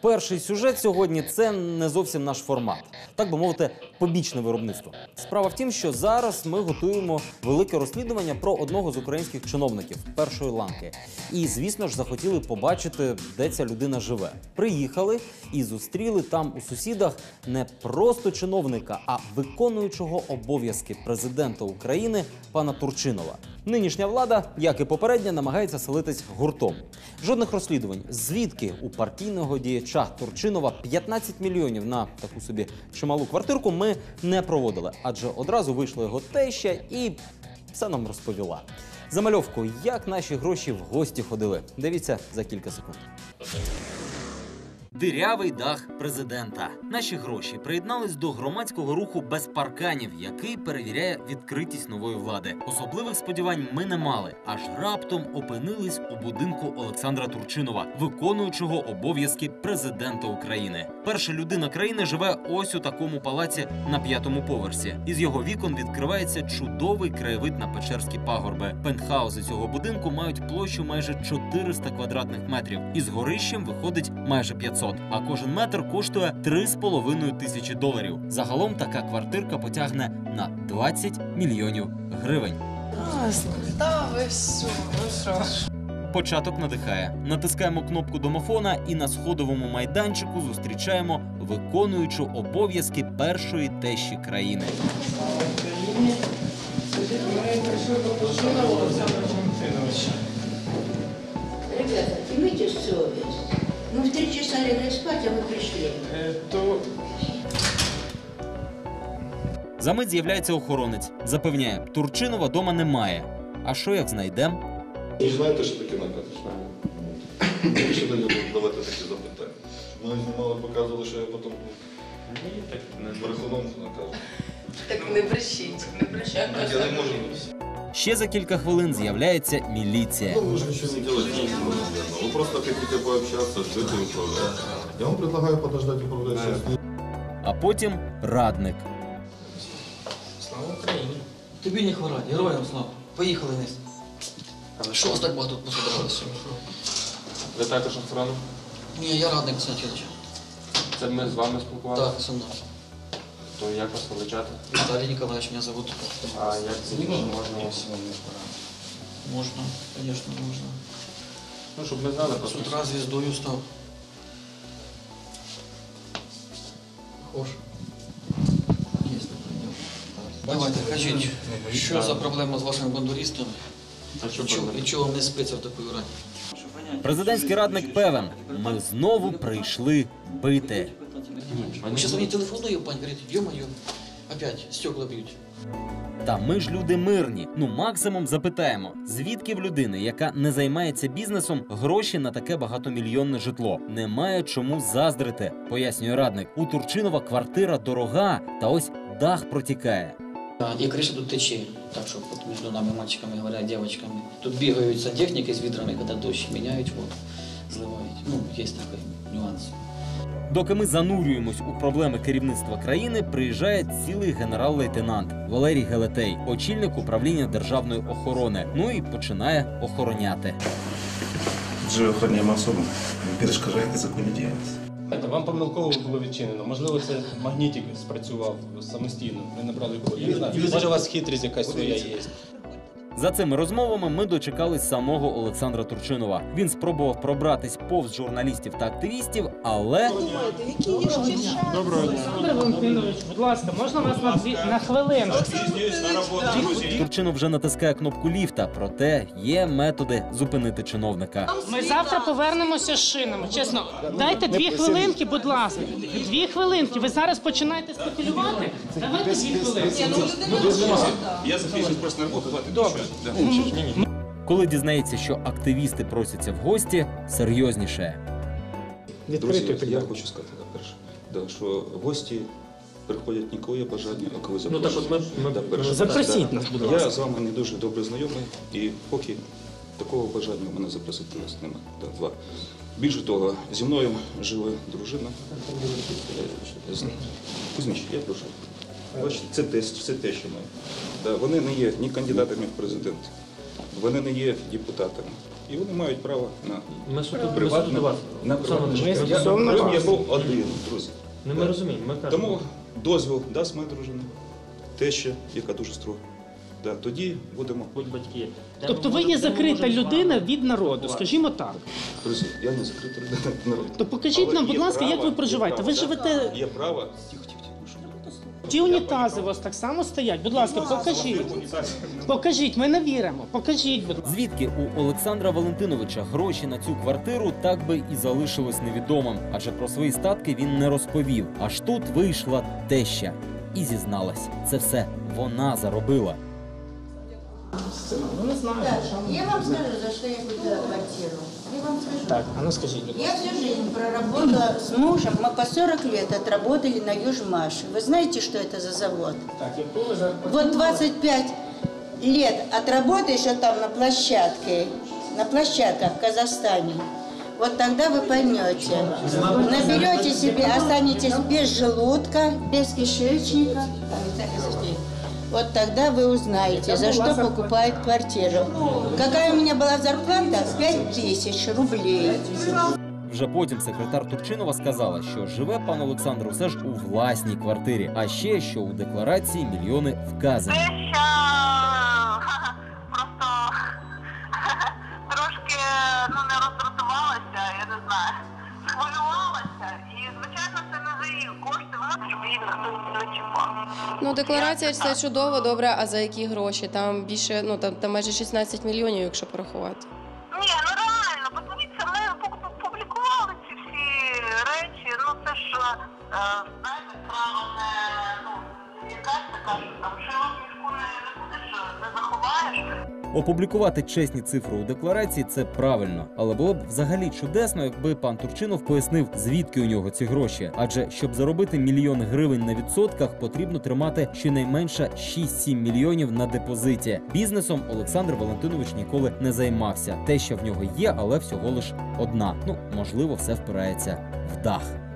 Перший сюжет сьогодні це не зовсім наш формат, так би мовити, побічне виробництво. Справа в тім, що зараз ми готуємо велике розслідування про одного з українських чиновників першої ланки. І, звісно ж, захотіли побачити, де ця людина живе. Приїхали і зустріли там у сусідах не просто чиновника, а виконуючого обов'язки президента України пана Турчинова. Нинішня влада, як і попередня, намагається селитись гуртом. Жодних розслідувань, звідки у партійного діяча Турчинова 15 мільйонів на таку собі чималу квартирку ми не проводили, адже одразу вийшла його теща і все нам розповіла. Замальовку, як наші гроші в гості ходили. Дивіться за кілька секунд. Дирявий дах президента. Наші гроші приєднались до громадського руху без парканів, який перевіряє відкритість нової влади. Особливих сподівань ми не мали, аж раптом опинились у будинку Олександра Турчинова, виконуючого обов'язки президента України. Перша людина країни живе ось у такому палаці на п'ятому поверсі. Із його вікон відкривається чудовий краєвид на Печерські пагорби. Пентхаузи цього будинку мають площу майже 400 квадратних метрів. Із горищем виходить майже 500, а кожен метр коштує 3,5 тисячі доларів. Загалом така квартирка потягне на 20 мільйонів гривень. Та ви що, ну що. Початок надихає. Натискаємо кнопку домофона і на сходовому майданчику зустрічаємо виконуючу обов'язки першої тещі країни. Ребята, имейте совесть. Мы в три часа легли спать, а вы пришли. Замить з'являється охоронець. Запевняє, Турчинова дома немає. А що як знайдем? Ви знаєте, що таке наказ? Більше не буду давати такі запитання. Щоб Мене знімали, показували, що я потім Ні, так не брехуном накажу. Так не брешіть, не брешіть. Я не можу. Ще за кілька хвилин з'являється міліція. Ну, вы же ничего не делаете, ничего, наверное. Вы просто хотите пообщаться, что это управляет. Я вам предлагаю подождать управляющего. А потім радник. Слава Україні. Тобі не хворать, героям слава. Поїхали вниз. Що вас так багато тут пособиралося? Ви також охорону? Ні, я радник Константинович. Це ми з вами спілкувалися? Так, со мною. То як вас величати? Віталій Ніколаївич мене зовут. А як це можна вас? Можна, звісно, можна. Ну, щоб ми знали З просто. утра звіздою став. Хош. Є, прийняв. Давайте, кажіть, що за проблема з вашими бандуристами? А що І чого, і чого вам не спиться в такої рані? Президентський радник певен. Ми знову прийшли бити. Ви зараз мені телефонує, пані, говорить, йо-моє, опять стекла б'ють. Та ми ж люди мирні. Ну максимум запитаємо, звідки в людини, яка не займається бізнесом, гроші на таке багатомільйонне житло. Немає чому заздрити, пояснює радник. У Турчинова квартира дорога, та ось дах протікає. Да, и крыша тут тече. Так что вот между нами, мальчиками, говорят, девочками. Тут бегают сантехники с ведрами, когда дождь меняют, вот, зливають. Ну, есть такой нюанс. Доки ми занурюємось у проблеми керівництва країни, приїжджає цілий генерал-лейтенант Валерій Гелетей, очільник управління державної охорони. Ну і починає охороняти. Вже охороняємо особу. Ви перешкоджаєте законні діяльності. Вам помилково було відчинено. Можливо, це магнітик спрацював самостійно. Ви набрали знаю. Може, у вас хитрість якась своя є. За цими розмовами ми дочекались самого Олександра Турчинова. Він спробував пробратись повз журналістів та активістів, але Олександр Валентинович, будь ласка, можна вас на дві на хвилину? Турчинов вже натискає кнопку ліфта. Проте є методи зупинити чиновника. Ми завтра повернемося з шинами. Чесно, дайте дві хвилинки, будь ласка. Дві хвилинки. Ви зараз починаєте спекулювати? Давайте дві хвилинки. Я записуюсь просто на роботу, Добре. Коли дізнається, що активісти просяться в гості, серйозніше. Друзі, я хочу сказати перше, да, що гості приходять не коли є бажання, а коли Ну так от ми, ми Да, перше. запросіть нас, будь ласка. Я з вами не дуже добре знайомий, і поки такого бажання у мене запросити нас немає. Да, два. Більше того, зі мною живе дружина. Е, з- Кузьміч, я прошу. Бачите, це те, що ми. Да, вони не є ні кандидатами в президенти, вони не є депутатами. І вони мають право на Ми суд тут приватне, до вас. на приватне Іванович. Я Крим я був один, друзі. Ну, ми розуміємо, ми кажемо. Тому дозвіл дасть моя дружина, теща, яка дуже строга. Да, тоді будемо. Будь батьки. Тобто ви є ми закрита людина від народу, скажімо так. Друзі, я не закритий людина народ. То покажіть Але нам, будь ласка, право- як ви проживаєте? право, Ви живете. Є право. Тихо, тихо, ну? Ті унітази у вас так само стоять. Будь ласка, покажіть. Покажіть, ми не віримо. Покажіть, будь ласка. Звідки у Олександра Валентиновича гроші на цю квартиру так би і залишилось невідомим, адже про свої статки він не розповів. Аж тут вийшла теща і зізналась. Це все вона заробила. Ну не знаю. Я вам скажу, за что я купила квартиру. Я вам скажу. Так, а ну ласка. Я всю жизнь проработала с мужем, мы по 40 лет отработали на Южмаше. Вы знаете, что это за завод? Так, яку ви зараз Вот 25 лет отработаешь вот там на площадке, на площадках в Казахстане. Вот тогда вы поймете. Наберете себе, останетесь без желудка, без кишечника. Вот тогда вы узнаете, за что покупает квартиру. Какая у меня была зарплата? 5 тысяч рублей. Вже потім секретар Турчинова сказала, що живе пан Олександр усе ж у власній квартирі, а ще що у декларації мільйони вказані. Теща просто трошки ну, не роздратувалася, я не знаю, схвилювалася. І, звичайно, це не за кошти, вона щоб її ніхто не. Ну, декларація це чудово, добре, а за які гроші? Там більше, ну там, там майже 16 мільйонів, якщо порахувати. Ні, ну реально, подивіться, ми пу- публікували ці всі речі. Ну це ж, е, знаєте, справа не ну, якась така, там не, не будеш, не заховаєш. Опублікувати чесні цифри у декларації це правильно, але було б взагалі чудесно, якби пан Турчинов пояснив, звідки у нього ці гроші. Адже щоб заробити мільйон гривень на відсотках, потрібно тримати щонайменше 6-7 мільйонів на депозиті. Бізнесом Олександр Валентинович ніколи не займався. Те, що в нього є, але всього лиш одна. Ну можливо, все впирається в дах.